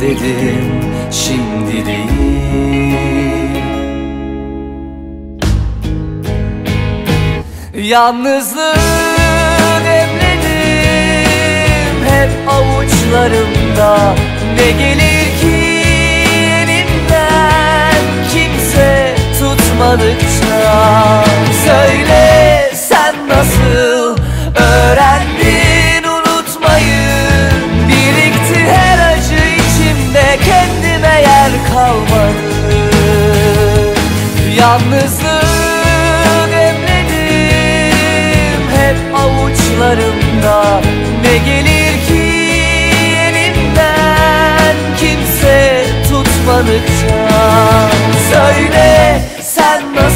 dedim şimdi değil. Yalnızlığı demledim hep avuçlarımda. Ne gelir ki elimden kimse tutmadıkça? Söyle kalmadı. Yalnızlığı demledim hep avuçlarımda. Ne gelir ki elimden kimse tutmadıkça? Söyle sen nasıl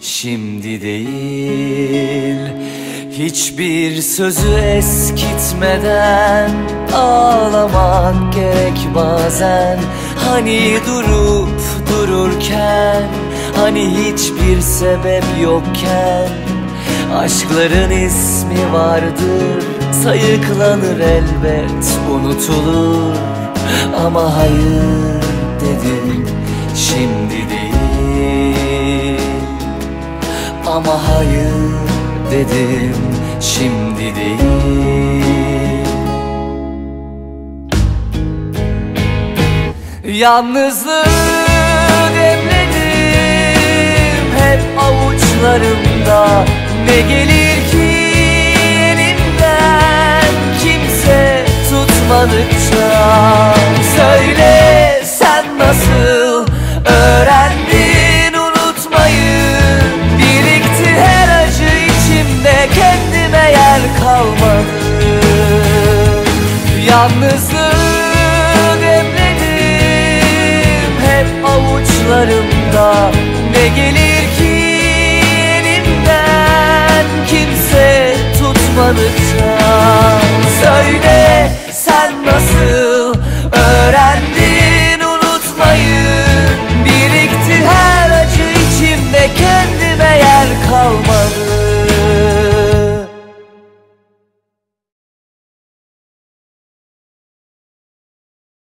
şimdi değil. Hiçbir sözü eskitmeden Ağlamak gerek bazen. Hani durup dururken Hani hiçbir sebep yokken. Aşkların ismi vardır Sayıklanır elbet unutulur. Ama hayır dedim şimdi Ama hayır dedim şimdi değil. Yalnızlığı demledim hep avuçlarımda. Ne gelir ki elimden kimse tutmadıkça Yalnızlığı demledim hep avuçlarımda. Ne gelir ki elimden kimse tutmadıkça? Söyle sen nasıl öğrendin